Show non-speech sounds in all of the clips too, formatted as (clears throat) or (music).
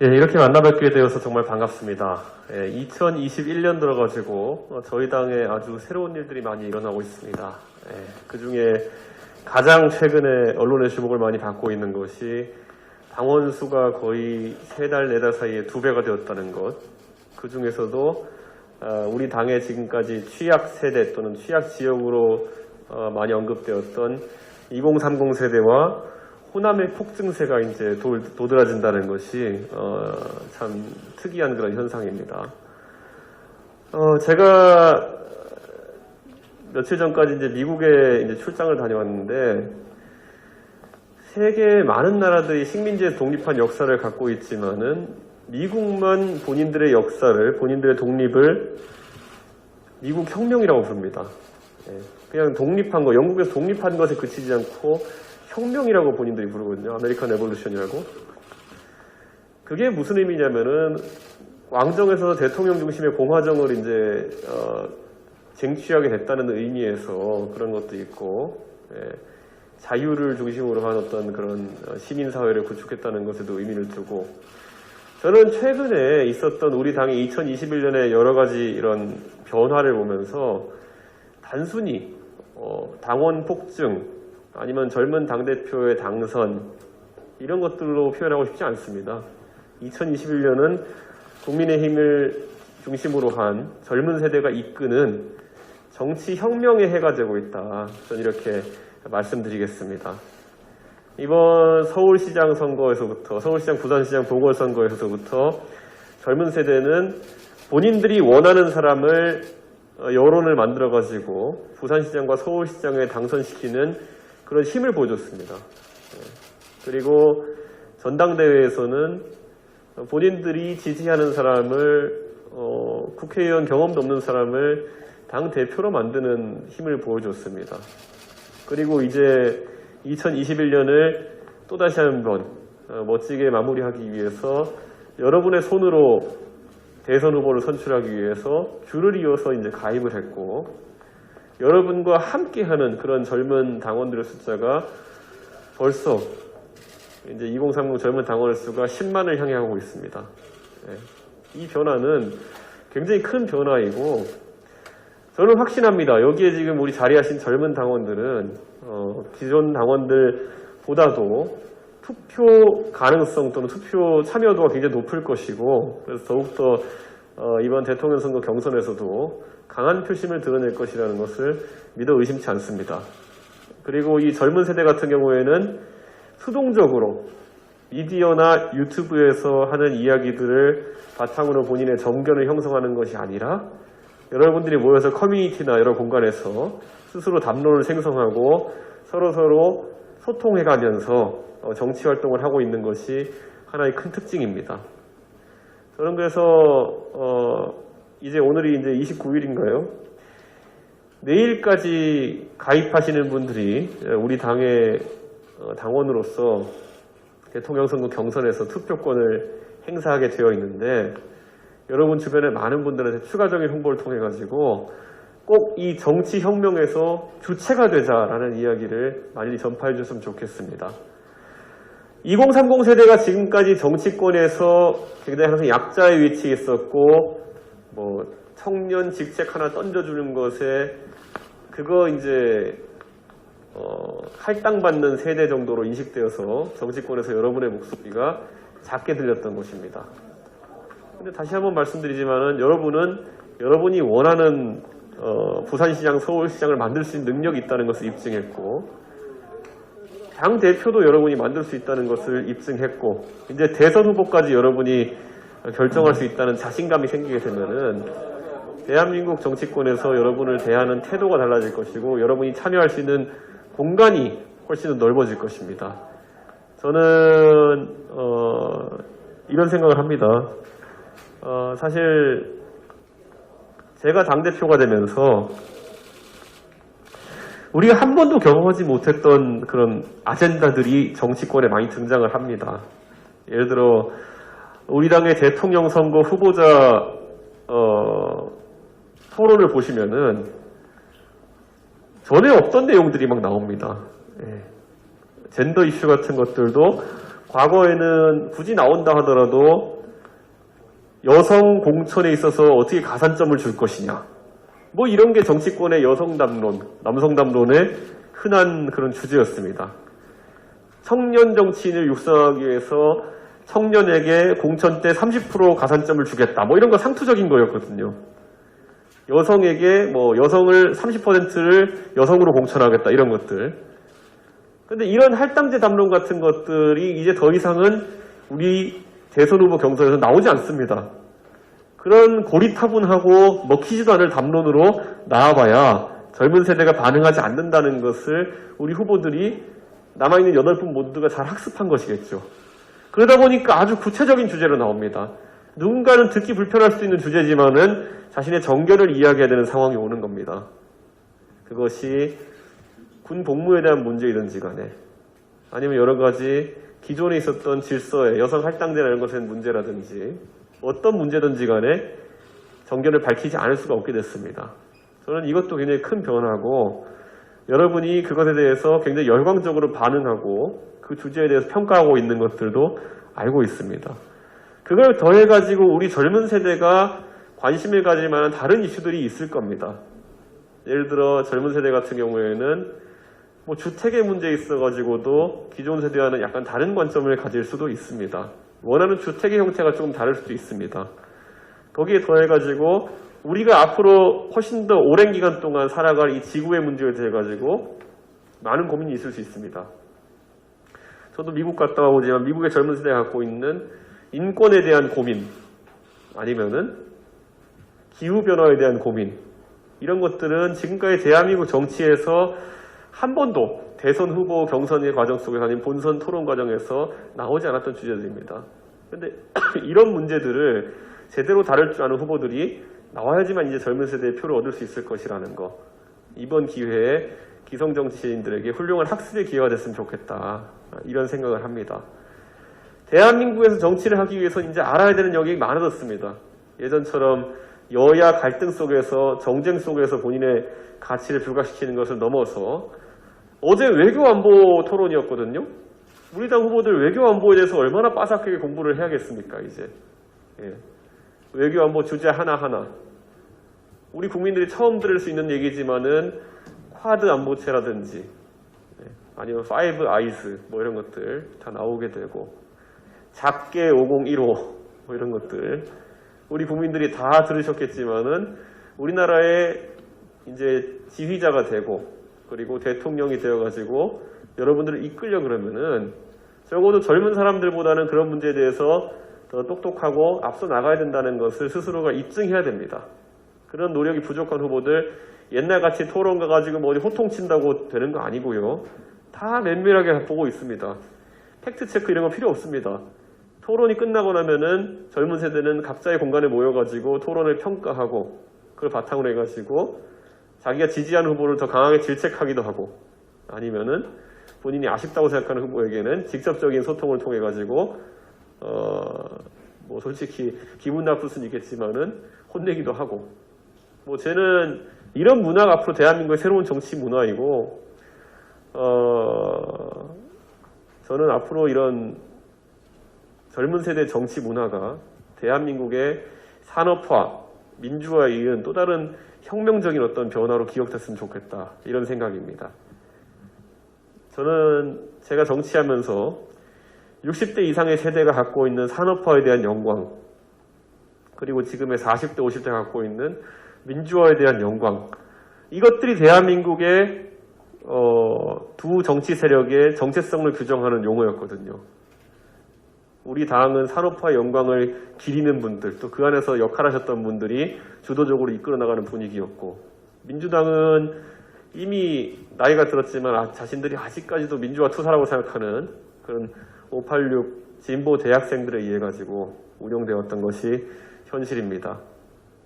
예, 이렇게 만나뵙게 되어서 정말 반갑습니다. 예, 2021년 들어가지고 어, 저희 당에 아주 새로운 일들이 많이 일어나고 있습니다. 그 중에 가장 최근에 언론의 주목을 많이 받고 있는 것이 당원 수가 거의 세 달, 네달 사이에 두 배가 되었다는 것. 그 중에서도 어, 우리 당의 지금까지 취약 세대 또는 취약 지역으로 어, 많이 언급되었던 2030 세대와 호남의 폭증세가 이제 도, 도드라진다는 것이 어, 참 특이한 그런 현상입니다. 어, 제가 며칠 전까지 이제 미국에 이제 출장을 다녀왔는데 세계 많은 나라들이 식민지에 독립한 역사를 갖고 있지만은 미국만 본인들의 역사를 본인들의 독립을 미국 혁명이라고 부릅니다. 예, 그냥 독립한 거 영국에서 독립한 것에 그치지 않고 혁명이라고 본인들이 부르거든요. 아메리칸 레볼루션이라고. 그게 무슨 의미냐면은 왕정에서 대통령 중심의 공화정을 이제 어, 쟁취하게 됐다는 의미에서 그런 것도 있고 예, 자유를 중심으로 한 어떤 그런 시민 사회를 구축했다는 것에도 의미를 두고 저는 최근에 있었던 우리 당의 2021년에 여러 가지 이런 변화를 보면서 단순히 어, 당원 폭증 아니면 젊은 당대표의 당선 이런 것들로 표현하고 싶지 않습니다. 2021년은 국민의힘을 중심으로 한 젊은 세대가 이끄는 정치 혁명의 해가 되고 있다. 저는 이렇게 말씀드리겠습니다. 이번 서울시장 선거에서부터 서울시장, 부산시장 보궐선거에서부터 젊은 세대는 본인들이 원하는 사람을 어, 여론을 만들어 가지고 부산시장과 서울시장에 당선시키는 그런 힘을 보여줬습니다. 예. 그리고 전당대회에서는 본인들이 지지하는 사람을 어, 국회의원 경험도 없는 사람을 당 대표로 만드는 힘을 보여줬습니다. 그리고 이제 2021년을 또다시 한번 어, 멋지게 마무리하기 위해서 여러분의 손으로 대선 후보를 선출하기 위해서 줄을 이어서 이제 가입을 했고 여러분과 함께하는 그런 젊은 당원들의 숫자가 벌써 이제 2030 젊은 당원 수가 10만을 향해 가고 있습니다. 예. 이 변화는 굉장히 큰 변화이고 저는 확신합니다. 여기에 지금 우리 자리하신 젊은 당원들은 어, 기존 당원들보다도 투표 가능성 또는 투표 참여도가 굉장히 높을 것이고 그래서 더욱더 어, 이번 대통령 선거 경선에서도 강한 표심을 드러낼 것이라는 것을 믿어 의심치 않습니다. 그리고 이 젊은 세대 같은 경우에는 수동적으로 미디어나 유튜브에서 하는 이야기들을 바탕으로 본인의 정견을 형성하는 것이 아니라 여러분들이 모여서 커뮤니티나 여러 공간에서 스스로 담론을 생성하고 서로서로 소통해가면서 어, 정치 활동을 하고 있는 것이 하나의 큰 특징입니다. 저는 그래서 어 이제 오늘이 이제 29일인가요? 내일까지 가입하시는 분들이 우리 당의 어, 당원으로서 대통령 선거 경선에서 투표권을 행사하게 되어 있는데 여러분 주변에 많은 분들한테 추가적인 홍보를 통해 가지고 꼭 이 정치 혁명에서 주체가 되자라는 이야기를 많이 전파해 주셨으면 좋겠습니다. 2030 세대가 지금까지 정치권에서 굉장히 항상 약자의 위치에 있었고 뭐 청년 직책 하나 던져주는 것에 그거 이제 어, 할당받는 세대 정도로 인식되어서 정치권에서 여러분의 목소리가 작게 들렸던 것입니다. 근데 다시 한번 말씀드리지만은 여러분은 여러분이 원하는 어, 부산시장, 서울시장을 만들 수 있는 능력이 있다는 것을 입증했고 당 대표도 여러분이 만들 수 있다는 것을 입증했고 이제 대선 후보까지 여러분이 결정할 수 있다는 자신감이 생기게 되면은 대한민국 정치권에서 여러분을 대하는 태도가 달라질 것이고 여러분이 참여할 수 있는 공간이 훨씬 더 넓어질 것입니다. 저는 어, 이런 생각을 합니다. 어, 사실 제가 당대표가 되면서 우리가 한 번도 경험하지 못했던 그런 아젠다들이 정치권에 많이 등장을 합니다. 예를 들어 우리 당의 대통령 선거 후보자 어, 토론을 보시면은 전에 없던 내용들이 막 나옵니다. 예. 젠더 이슈 같은 것들도 과거에는 굳이 나온다 하더라도 여성 공천에 있어서 어떻게 가산점을 줄 것이냐. 뭐 이런 게 정치권의 여성 담론, 남성 담론의 흔한 그런 주제였습니다. 청년 정치인을 육성하기 위해서 청년에게 공천 때 30% 가산점을 주겠다. 뭐 이런 거 상투적인 거였거든요. 여성에게 뭐 여성을 30%를 여성으로 공천하겠다. 이런 것들. 근데 이런 할당제 담론 같은 것들이 이제 더 이상은 우리 대선 후보 경선에서 나오지 않습니다. 그런 고리타분하고 먹히지도 않을 담론으로 나와봐야 젊은 세대가 반응하지 않는다는 것을 우리 후보들이 남아있는 여덟 분 모두가 잘 학습한 것이겠죠. 그러다 보니까 아주 구체적인 주제로 나옵니다. 누군가는 듣기 불편할 수도 있는 주제지만은 자신의 정견을 이야기해야 되는 상황이 오는 겁니다. 그것이 군 복무에 대한 문제이든지 간에 아니면 여러 가지 기존에 있었던 질서에 여성 할당제라는 것의 문제라든지 어떤 문제든지 간에 정견을 밝히지 않을 수가 없게 됐습니다. 저는 이것도 굉장히 큰 변화고 여러분이 그것에 대해서 굉장히 열광적으로 반응하고 그 주제에 대해서 평가하고 있는 것들도 알고 있습니다. 그걸 더해가지고 우리 젊은 세대가 관심을 가질 만한 다른 이슈들이 있을 겁니다. 예를 들어 젊은 세대 같은 경우에는 뭐 주택의 문제에 있어가지고도 기존 세대와는 약간 다른 관점을 가질 수도 있습니다. 원하는 주택의 형태가 조금 다를 수도 있습니다. 거기에 더해가지고 우리가 앞으로 훨씬 더 오랜 기간 동안 살아갈 이 지구의 문제에 대해 가지고 많은 고민이 있을 수 있습니다. 저도 미국 갔다 오지만 미국의 젊은 세대가 갖고 있는 인권에 대한 고민 아니면은 기후 변화에 대한 고민 이런 것들은 지금까지 대한민국 정치에서 한 번도 대선 후보 경선의 과정 속에서 아니면 본선 토론 과정에서 나오지 않았던 주제들입니다. 그런데 (clears throat) 이런 문제들을 제대로 다룰 줄 아는 후보들이 나와야지만 이제 젊은 세대의 표를 얻을 수 있을 것이라는 거. 이번 기회에 기성 정치인들에게 훌륭한 학습의 기회가 됐으면 좋겠다. 이런 생각을 합니다. 대한민국에서 정치를 하기 위해서 이제 알아야 되는 영역이 많아졌습니다. 예전처럼 여야 갈등 속에서 정쟁 속에서 본인의 가치를 불가시키는 것을 넘어서 어제 외교 안보 토론이었거든요. 우리 당 후보들 외교 안보에 대해서 얼마나 빠삭하게 공부를 해야겠습니까, 이제. 예. 외교 안보 주제 하나하나. 우리 국민들이 처음 들을 수 있는 얘기지만은 쿼드 안보체라든지 예, 아니면 파이브 아이스 뭐 이런 것들 다 나오게 되고 작게 5015 뭐 이런 것들 우리 국민들이 다 들으셨겠지만은 우리나라의 이제 지휘자가 되고 그리고 대통령이 되어가지고 여러분들을 이끌려 그러면은 적어도 젊은 사람들보다는 그런 문제에 대해서 더 똑똑하고 앞서 나가야 된다는 것을 스스로가 입증해야 됩니다. 그런 노력이 부족한 후보들 옛날같이 토론 가가지고 뭐 어디 호통친다고 되는 거 아니고요. 다 면밀하게 보고 있습니다. 팩트체크 이런 거 필요 없습니다. 토론이 끝나고 나면은 젊은 세대는 각자의 공간에 모여가지고 토론을 평가하고 그걸 바탕으로 해가지고 자기가 지지하는 후보를 더 강하게 질책하기도 하고 아니면은 본인이 아쉽다고 생각하는 후보에게는 직접적인 소통을 통해 가지고 어, 뭐 솔직히 기분 나쁠 수는 있겠지만은 혼내기도 하고 뭐 쟤는 이런 문화가 앞으로 대한민국의 새로운 정치 문화이고 어, 저는 앞으로 이런 젊은 세대 정치 문화가 대한민국의 산업화, 민주화에 이은 또 다른 혁명적인 어떤 변화로 기억됐으면 좋겠다 이런 생각입니다. 저는 제가 정치하면서 60대 이상의 세대가 갖고 있는 산업화에 대한 영광, 그리고 지금의 40대, 50대가 갖고 있는 민주화에 대한 영광, 이것들이 대한민국의 어, 두 정치 세력의 정체성을 규정하는 용어였거든요. 우리 당은 산업화 영광을 기리는 분들, 또 그 안에서 역할하셨던 분들이 주도적으로 이끌어 나가는 분위기였고, 민주당은 이미 나이가 들었지만 아, 자신들이 아직까지도 민주화 투사라고 생각하는 그런 586 진보 대학생들에 의해 가지고 운영되었던 것이 현실입니다.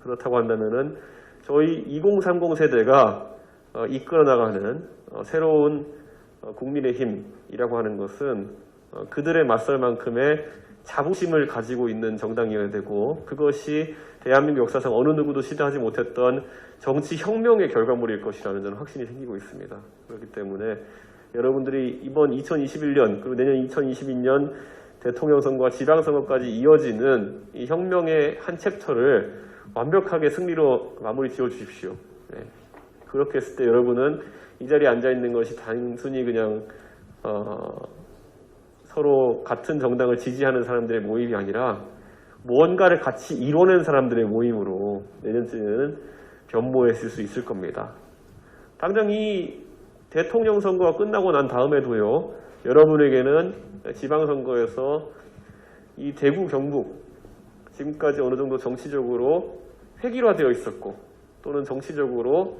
그렇다고 한다면은 저희 2030 세대가 어, 이끌어 나가는 어, 새로운 어, 국민의 힘이라고 하는 것은 어, 그들의 맞설 만큼의 자부심을 가지고 있는 정당이어야 되고 그것이 대한민국 역사상 어느 누구도 시도하지 못했던 정치 혁명의 결과물일 것이라는 저는 확신이 생기고 있습니다. 그렇기 때문에 여러분들이 이번 2021년 그리고 내년 2022년 대통령 선거와 지방 선거까지 이어지는 이 혁명의 한 챕터를 완벽하게 승리로 마무리 지어 주십시오. 네. 그렇게 했을 때 여러분은 이 자리에 앉아 있는 것이 단순히 그냥 어, 서로 같은 정당을 지지하는 사람들의 모임이 아니라 무언가를 같이 이뤄낸 사람들의 모임으로 내년쯤에는 변모했을 수 있을 겁니다. 당장 이 대통령 선거가 끝나고 난 다음에도요, 여러분에게는 지방선거에서 이 대구, 경북, 지금까지 어느 정도 정치적으로 획일화되어 있었고, 또는 정치적으로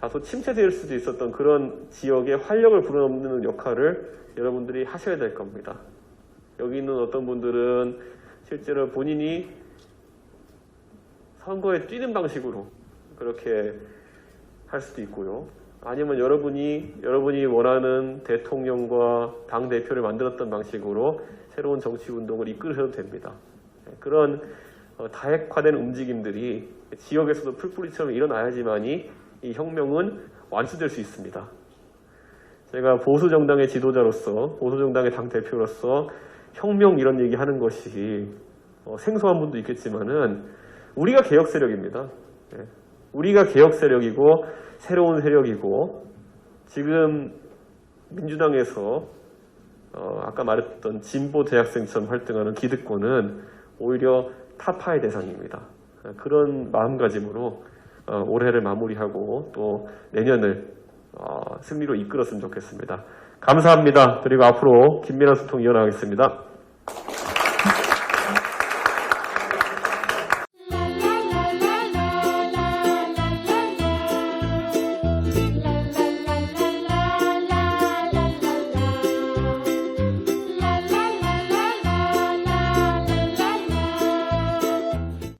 다소 침체될 수도 있었던 그런 지역의 활력을 불어넣는 역할을 여러분들이 하셔야 될 겁니다. 여기 있는 어떤 분들은 실제로 본인이 선거에 뛰는 방식으로 그렇게 할 수도 있고요. 아니면 여러분이 여러분이 원하는 대통령과 당 대표를 만들었던 방식으로 새로운 정치 운동을 이끌으셔도 됩니다. 네, 그런 어, 다핵화된 움직임들이 지역에서도 풀뿌리처럼 일어나야지만이 이 혁명은 완수될 수 있습니다. 제가 보수 정당의 지도자로서 보수 정당의 당 대표로서 혁명 이런 얘기 하는 것이 어, 생소한 분도 있겠지만은 우리가 개혁 세력입니다. 예. 우리가 개혁 세력이고 새로운 세력이고 지금 민주당에서 어, 아까 말했던 진보 대학생처럼 활동하는 기득권은 오히려 타파의 대상입니다. 어, 그런 마음가짐으로 어, 올해를 마무리하고 또 내년을 어, 승리로 이끌었으면 좋겠습니다. 감사합니다. 그리고 앞으로 긴밀한 소통 이어나가겠습니다.